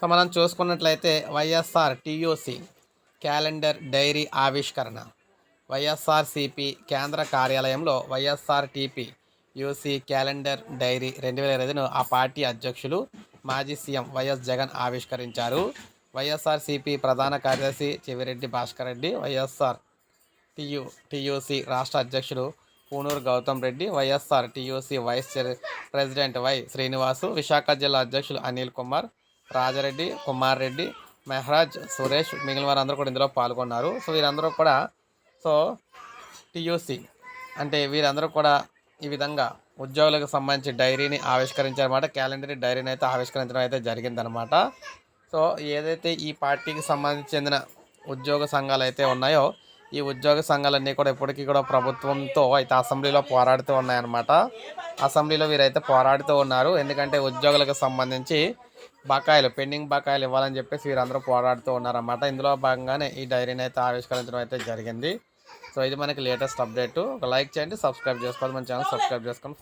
So మనం చూసుకున్నట్లయితే YSR TUC calendar diary ఆవిష్కరణ. వైఎస్ఆర్సిపి కేంద్ర కార్యాలయంలో YSR TP UC calendar diary రెండు వేల ఇరవైను ఆ పార్టీ అధ్యక్షులు మాజీ సీఎం వైఎస్ జగన్ ఆవిష్కరించారు. వైఎస్ఆర్సిపి ప్రధాన కార్యదర్శి చెవిరెడ్డి భాస్కర్ రెడ్డి వైఎస్ఆర్ టియు టియూసి రాష్ట్ర అధ్యక్షుడు Punuru Gautam Reddy YSR TUC vice president Y Srinivasu Visakha జిల్లా అధ్యక్షులు అనిల్ కుమార్ రాజారెడ్డి కుమార్ రెడ్డి మెహరాజ్ సురేష్ మిగిలిన వారందరూ కూడా ఇందులో పాల్గొన్నారు. సో వీరందరూ కూడా సో టియూసి అంటే వీరందరూ కూడా ఈ విధంగా ఉద్యోగులకు సంబంధించి డైరీని ఆవిష్కరించారన్నమాట. క్యాలెండర్ డైరీని అయితే ఆవిష్కరించడం అయితే జరిగిందనమాట సో ఏదైతే ఈ పార్టీకి సంబంధించి చెందిన ఉద్యోగ సంఘాలు అయితే ఉన్నాయో ఈ ఉద్యోగ సంఘాలన్నీ కూడా ఇప్పటికీ కూడా ప్రభుత్వంతో అయితే అసెంబ్లీలో పోరాడుతూ ఉన్నాయన్నమాట. అసెంబ్లీలో వీరైతే పోరాడుతూ ఉన్నారు. ఎందుకంటే ఉద్యోగులకు సంబంధించి బకాయిలు పెండింగ్ బకాయిలు ఇవ్వాలని చెప్పేసి వీరందరూ పోరాడుతూ ఉన్నారన్నమాట. ఇందులో భాగంగానే ఈ డైరీని అయితే ఆవిష్కరించడం అయితే జరిగింది. సో ఇది మనకి లేటెస్ట్ అప్డేట్. ఒక లైక్ చేయండి సబ్స్క్రైబ్ చేసుకోవాలి మన ఛానల్ సబ్స్క్రైబ్ చేసుకొని